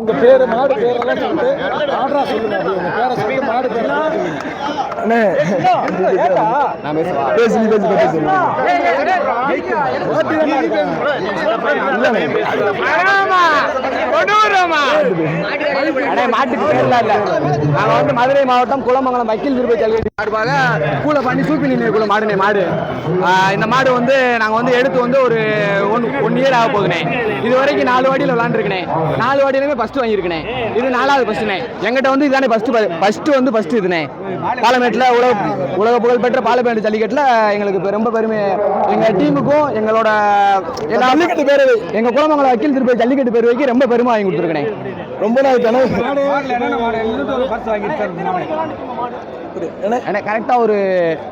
உங்க பேரு மாடு பேரெல்லாம் சொல்லிட்டு ஆர்டரா சொல்லுங்க உங்க பேரை சொல்லிட்டு மாடு பேரெல்லாம் பேசி பேசி இருக்கேன். அடே மாட்டுக்கு பேர்லாம் இல்ல. நாங்க வந்து மதுரை மாவட்டம் குளமங்கலம் வக்கீல் திருப்பதி ஜல்லிக்கட்டு மாடுபாக கூல பண்ணி சூப்பி நின்று குள்ள மாடுனே மாடு. இந்த மாடு வந்து நாங்க வந்து எடுத்து வந்து ஒரு ஒன் ஒன் இயர் ஆக போகுதுனே. இது வரைக்கும் நாலு வாடியில் விளாண்டுருக்கனே. நாலு வாடியிலுமே ஃபர்ஸ்ட் வாங்கியிருக்கனே. இது நாலாவது ஃபர்ஸ்ட்னே எங்கிட்ட வந்து இதுதானே ஃபர்ஸ்ட் ஃபர்ஸ்ட் வந்து ஃபர்ஸ்ட் இதுனே. பாலமேட்டில் உலக உலக புகழ்பெற்ற பாலமேட்டு ஜல்லிக்கட்டில் எங்களுக்கு ரொம்ப பெருமை. எங்க டீமுக்கும் எங்களோட எல்லா ஜல்லிக்கட்டு பேரவை. எங்க குளமங்கலம் வக்கீல் திருப்பதி ஜல்லிக்கட்டு பேரவைக்கு ரொம்ப பெருமை. வாங்கி கொடுத்துருக்கனே. ரொம்ப நாள் கனவு. அண்ணே கரெக்டாக ஒரு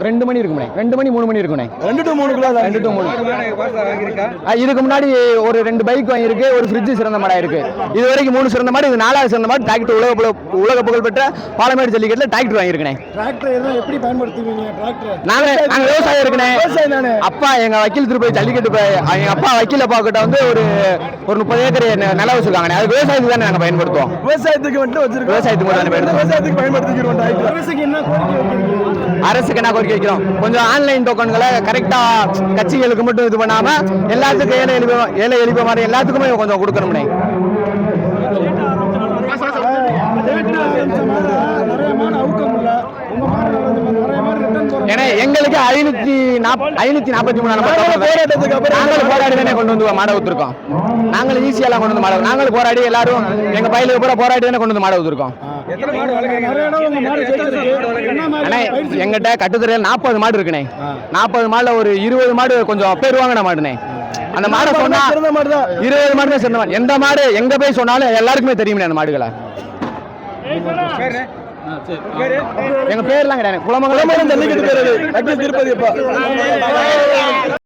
ரெண்டு மணி இருக்கும்ண்ணே ரெண்டு மணி மூணு மணி இருக்கும்ண்ணே ரெண்டு டு மூணு கிலோ ரெண்டு டு மூணு. இதுக்கு முன்னாடி ஒரு ரெண்டு பைக் வாங்கியிருக்கு ஒரு ஃப்ரிட்ஜ் சிறந்த மாடா இருக்கு. இது வரைக்கும் மூணு சிறந்த மாடு இது நாலாவது சிறந்த மாடு டிராக்டர் உலக புகழ் உலக புகழ்பெற்ற பாலமேடு ஜல்லிக்கட்டில் டிராக்டர் வாங்கியிருக்கேன். டிராக்டர் எதுவும் எப்படி பயன்படுத்துவீங்க டிராக்டர் நாங்க நாங்க விவசாயம் இருக்குனே. விவசாயம் தானே. அப்பா எங்க வக்கீல் திருப்பதி ஜல்லிக்கட்டு ப- எங்க அப்பா வக்கீல் அப்பா கிட்ட வந்து ஒரு ஒரு முப்பது ஏக்கர் நிலம் வச்சிருக்காங்க அது விவசாயத்துக்கு தானே நாங்க பயன்படுத்துவோம். விவசாயத்துக்கு மட்டும் வச்சிருக்கோம். விவசாயத்துக்கு மட்டும் பயன்படுத்துவோம். விவசாயத்துக்கு பயன்படுத்திக்கிறோம் என்ன அரசுக்கு என்ன கோரிக்கை வைக்கிறோம்? கொஞ்சம் ஆன்லைன் டோக்கன்களை கரெக்டா கட்சிகளுக்கு மட்டும் இது பண்ணாம எல்லாத்துக்கும் ஏழை எளிய ஏழை எளிய மாதிரி எல்லாத்துக்குமே கொஞ்சம் கொடுக்கணும்னே ஏன்னா எங்களுக்கு ஐநூத்தி ஐநூத்தி நாற்பத்தி மூணு நாங்களும் போராடி தானே கொண்டு வந்து மாடை ஊத்துருக்கோம். நாங்களும் ஈஸியெல்லாம் கொண்டு வந்து மாடை நாங்களும் போராடி எல்லாரும் எங்க பயிலுக்கு பூரா போராடி தானே கொண்டு வந்து மாடை ஊத்துருக்கோம். எங்கிட்ட கட்டுத்துறையில் நாற்பது மாடு இருக்குண்ணே. நாற்பது மாடுல ஒரு இருபது மாடு கொஞ்சம் பேர் வாங்கின மாடுனே அந்த மாடை சொன்னா இருபது மாடு தான் சிறந்த மாடு. எந்த மாடு எங்க போய் சொன்னாலும் எல்லாருக்குமே தெரியுமே அந்த மாடுகளை. எங்க பேர்லாம் கிடையாது. குளமங்கலம் திருப்பதி